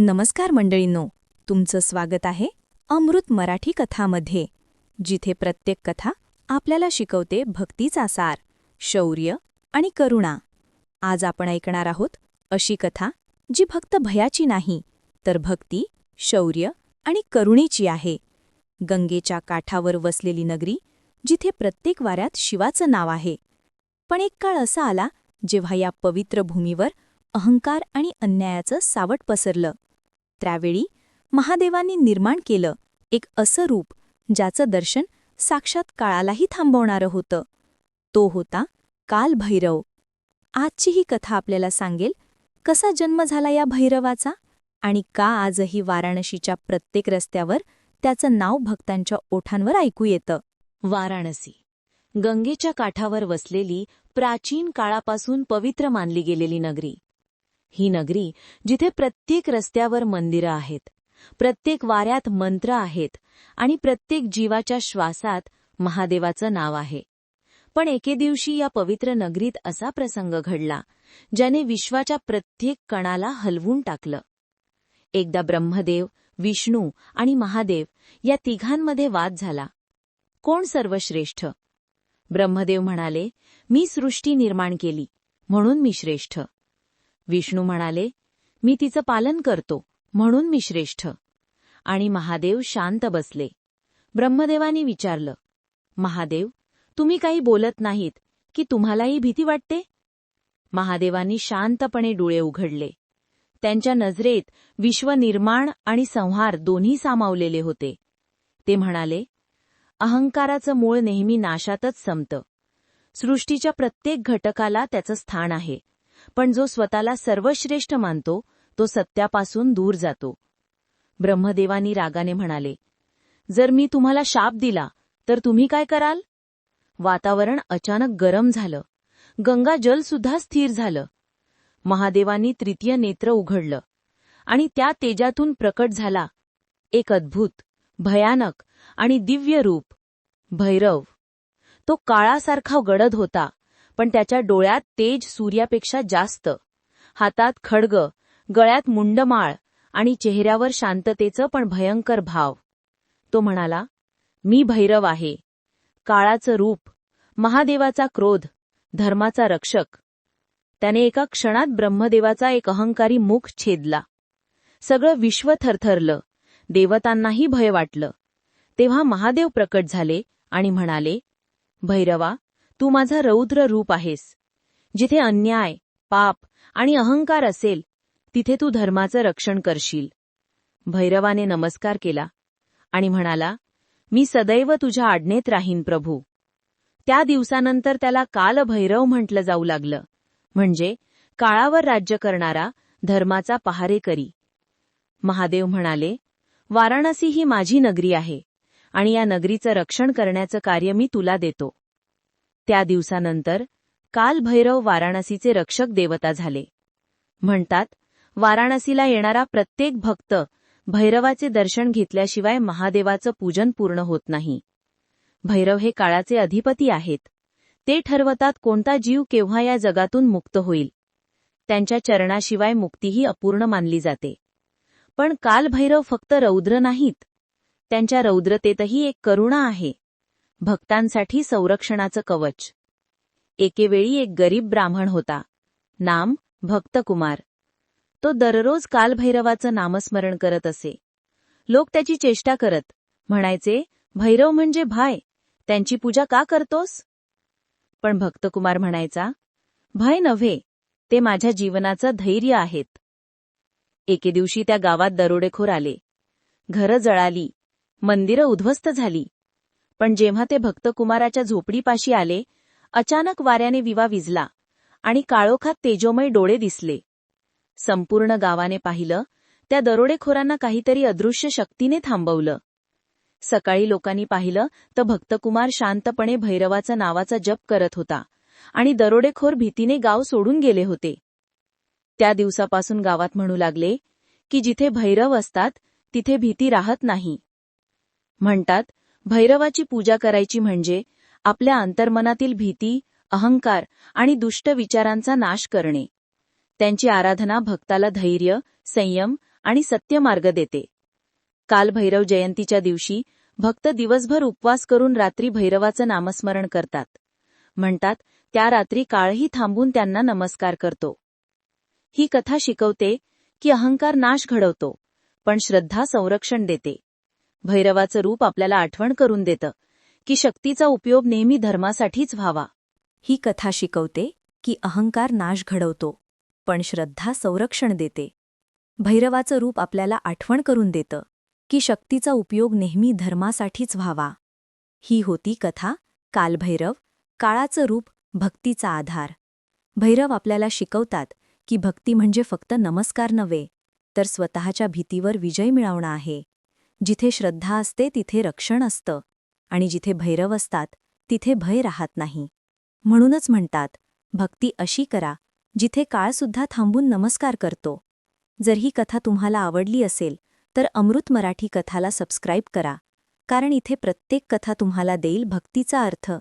नमस्कार मंडळींनो तुमचं स्वागत आहे अमृत मराठी कथामध्ये जिथे प्रत्येक कथा आपल्याला शिकवते भक्तीचा सार शौर्य आणि करुणा. आज आपण ऐकणार आहोत अशी कथा जी फक्त भयाची नाही तर भक्ती शौर्य आणि करुणेची आहे. गंगेच्या काठावर वसलेली नगरी जिथे प्रत्येक वाऱ्यात शिवाचं नाव आहे. पण एक काळ असा आला जेव्हा या पवित्र भूमीवर अहंकार आणि अन्यायाचं सावट पसरलं. त्यावेळी महादेवांनी निर्माण केलं एक असं रूप ज्याचं दर्शन साक्षात काळालाही थांबवणारं होतं. तो होता कालभैरव. आजची ही कथा आपल्याला सांगेल कसा जन्म झाला या भैरवाचा आणि का आजही वाराणसीच्या प्रत्येक रस्त्यावर त्याचं नाव भक्तांच्या ओठांवर ऐकू येतं. वाराणसी. गंगेच्या काठावर वसलेली प्राचीन काळापासून पवित्र मानली गेलेली नगरी. ही नगरी जिथे प्रत्येक रस्त्यावर मंदिरं आहेत प्रत्येक वाऱ्यात मंत्र आहेत आणि प्रत्येक जीवाच्या श्वासात महादेवाचं नाव आहे. पण एके दिवशी या पवित्र नगरीत असा प्रसंग घडला ज्याने विश्वाच्या प्रत्येक कणाला हलवून टाकलं. एकदा ब्रह्मदेव विष्णू आणि महादेव या तिघांमध्ये वाद झाला. कोण सर्वश्रेष्ठ? ब्रह्मदेव म्हणाले मी सृष्टी निर्माण केली म्हणून मी श्रेष्ठ. विष्णू म्हणाले मी तिचं पालन करतो म्हणून मी श्रेष्ठ. आणि महादेव शांत बसले. ब्रह्मदेवानी विचारलं महादेव तुम्ही काही बोलत नाहीत की तुम्हालाही भीती वाटते? महादेवांनी शांतपणे डोळे उघडले. त्यांच्या नजरेत विश्वनिर्माण आणि संहार दोन्ही सामावलेले होते. ते म्हणाले अहंकाराचं मूळ नेहमी नाशातच संपतं. सृष्टीच्या प्रत्येक घटकाला त्याचं स्थान आहे. पण जो स्वतःला सर्वश्रेष्ठ मानतो तो सत्यापासून दूर जातो. ब्रह्मदेवानी रागाने म्हणाले जर मी तुम्हाला शाप दिला तर तुम्ही काय कराल? वातावरण अचानक गरम झालं. गंगा जलसुद्धा स्थिर झालं. महादेवानी तृतीय नेत्र उघडलं आणि त्या तेजातून प्रकट झाला. एक अद्भुत भयानक आणि दिव्य रूप भैरव. तो काळासारखा गडद होता. पण त्याच्या डोळ्यात तेज सूर्यापेक्षा जास्त. हातात खडग गळ्यात मुंडमाळ आणि चेहऱ्यावर शांततेचं पण भयंकर भाव. तो म्हणाला मी भैरव आहे. काळाचं रूप महादेवाचा क्रोध धर्माचा रक्षक. त्याने एका क्षणात ब्रह्मदेवाचा एक अहंकारी मुख छेदला. सगळं विश्व थरथरलं. देवतांनाही भय वाटलं. तेव्हा महादेव प्रकट झाले आणि म्हणाले भैरवा तू माझं रौद्र रूप आहेस. जिथे अन्याय पाप आणि अहंकार असेल तिथे तू धर्माचं रक्षण करशील. भैरवाने नमस्कार केला आणि म्हणाला मी सदैव तुझ्या आज्ञेत राहीन प्रभू. त्या दिवसानंतर त्याला कालभैरव म्हटलं जाऊ लागलं. म्हणजे काळावर राज्य करणारा धर्माचा पहारेकरी महादेव म्हणाले वाराणसी ही माझी नगरी आहे आणि या नगरीचं रक्षण करण्याचं कार्य मी तुला देतो. त्या दिवसानंतर कालभैरव वाराणसीचे रक्षक देवता झाले. म्हणतात वाराणसीला येणारा प्रत्येक भक्त भैरवाचे दर्शन घेतल्याशिवाय महादेवाचं पूजन पूर्ण होत नाही. भैरव हे काळाचे अधिपती आहेत. ते ठरवतात कोणता जीव केव्हा या जगातून मुक्त होईल. त्यांच्या चरणाशिवाय मुक्तीही अपूर्ण मानली जाते. पण कालभैरव फक्त रौद्र नाहीत. त्यांच्या रौद्रतेतही एक करुणा आहे. भक्तांसाठी संरक्षणाचं कवच. एकेवेळी एक गरीब ब्राह्मण होता. नाम भक्तकुमार. तो दररोज कालभैरवाचं नामस्मरण करत असे. लोक त्याची चेष्टा करत म्हणायचे भैरव म्हणजे भाय त्यांची पूजा का करतोस? पण भक्तकुमार म्हणायचा भय नव्हे ते माझ्या जीवनाचं धैर्य आहेत. एके दिवशी त्या गावात दरोडेखोर आले. घरं जळाली. मंदिरं उद्ध्वस्त झाली. पण जेव्हा ते भक्तकुमाराच्या झोपडीपाशी आले अचानक वाऱ्याने विवा विजला आणि काळोखात तेजोमय डोळे दिसले. संपूर्ण गावाने पाहिलं त्या दरोडेखोरांना काहीतरी अदृश्य शक्तीने थांबवलं. सकाळी लोकांनी पाहिलं तर भक्तकुमार शांतपणे भैरवाचा नावाचा जप करत होता आणि दरोडेखोर भीतीने गाव सोडून गेले होते. त्या दिवसापासून गावात म्हणू लागले की जिथे भैरव असतात तिथे भीती राहत नाही. म्हणतात भैरवाची पूजा करायची म्हणजे आपल्या अंतर्मनातील भीती अहंकार आणि दुष्ट विचारांचा नाश करणे. त्यांची आराधना भक्ताला धैर्य संयम आणि सत्यमार्ग देते. काल भैरव जयंतीच्या दिवशी भक्त दिवसभर उपवास करून रात्री भैरवाचं नामस्मरण करतात. म्हणतात त्या रात्री काळही थांबून त्यांना नमस्कार करतो. ही कथा शिकवते की अहंकार नाश घडवतो पण श्रद्धा संरक्षण देते. भैरवाचं रूप आपल्याला आठवण करून देतं की शक्तीचा उपयोग नेहमी धर्मासाठीच व्हावा. ही कथा शिकवते की अहंकार नाश घडवतो पण श्रद्धा संरक्षण देते. भैरवाचं रूप आपल्याला आठवण करून देतं की शक्तीचा उपयोग नेहमी धर्मासाठीच व्हावा. ही होती कथा कालभैरव काळाचं रूप भक्तीचा आधार. भैरव आपल्याला शिकवतात की भक्ती म्हणजे फक्त नमस्कार नव्हे तर स्वतःच्या भीतीवर विजय मिळवणं आहे. जिथे श्रद्धा असते तिथे रक्षण असतं. आणि जिथे भैरव असतात तिथे भय राहत नाही. म्हणूनच म्हणतात भक्ती अशी करा जिथे काळसुद्धा थांबून नमस्कार करतो. जर ही कथा तुम्हाला आवडली असेल तर अमृत मराठी कथाला सबस्क्राईब करा. कारण इथे प्रत्येक कथा तुम्हाला देईल भक्तीचा अर्थ.